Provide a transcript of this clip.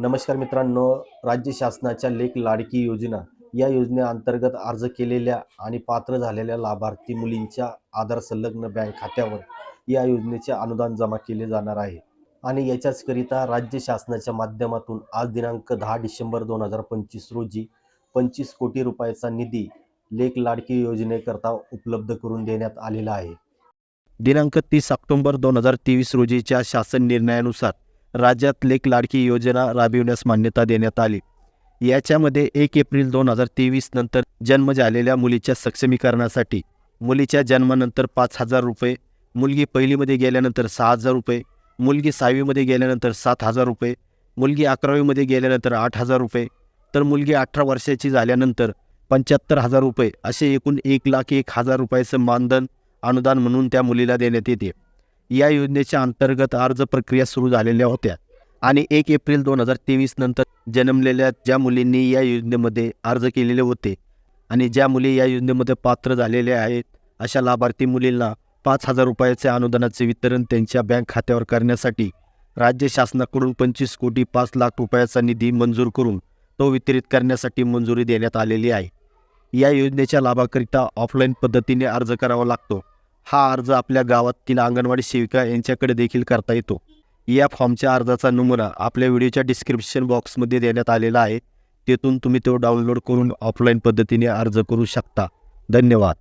नमस्कार मित्रांनो राज्य शासनाच्या लेख लाडकी योजना या योजनेअंतर्गत अर्ज केलेल्या आणि पात्र झालेल्या लाभार्थी मुलींच्या आधार संलग्न बँक खात्यावर या योजनेचे अनुदान जमा केले जाणार आहे. आणि याच्याचकरिता राज्य शासनाच्या माध्यमातून आज दिनांक दहा डिसेंबर दोन हजार पंचवीस रोजी पंचवीस कोटी रुपयाचा निधी लेख लाडकी योजनेकरता उपलब्ध करून देण्यात आलेला आहे. दिनांक तीस ऑक्टोबर दोन हजार तेवीस रोजीच्या शासन निर्णयानुसार राज्यात लेख लाडकी योजना राबविण्यास मान्यता देण्यात आली. याच्यामध्ये एक एप्रिल दोन हजार तेवीस नंतर जन्म झालेल्या मुलीच्या सक्षमीकरणासाठी मुलीच्या जन्मानंतर पाच हजार रुपये मुलगी पहिलीमध्ये गेल्यानंतर सहा हजार रुपये मुलगी सहावीमध्ये गेल्यानंतर सात हजार रुपये मुलगी अकरावीमध्ये गेल्यानंतर आठ हजार रुपये तर मुलगी अठरा वर्षाची झाल्यानंतर पंच्याहत्तर हजार रुपये असे एकूण एक लाख एक हजार रुपयाचं मानधन अनुदान म्हणून त्या मुलीला देण्यात येते. या योजनेच्या अंतर्गत अर्ज प्रक्रिया सुरू झालेल्या होत्या आणि एक एप्रिल दोन हजार तेवीस नंतर जन्मलेल्या ज्या मुलींनी या योजनेमध्ये अर्ज केलेले होते आणि ज्या मुली या योजनेमध्ये पात्र झालेल्या आहेत अशा लाभार्थी मुलींना पाच हजार रुपयाचे अनुदानाचे वितरण त्यांच्या बँक खात्यावर करण्यासाठी राज्य शासनाकडून पंचवीस कोटी पाच लाख रुपयाचा निधी मंजूर करून तो वितरित करण्यासाठी मंजुरी देण्यात आलेली आहे. या योजनेच्या लाभाकरिता ऑफलाईन पद्धतीने अर्ज करावा लागतो. हा अर्ज आपल्या गावातील अंगणवाडी सेविका यांच्याकडे देखील करता येतो. या फॉर्मच्या अर्जाचा नमुना आपल्या व्हिडिओच्या डिस्क्रिप्शन बॉक्समध्ये देण्यात आलेला आहे. तेथून तुम्ही तो डाउनलोड करून ऑफलाईन पद्धतीने अर्ज करू शकता. धन्यवाद.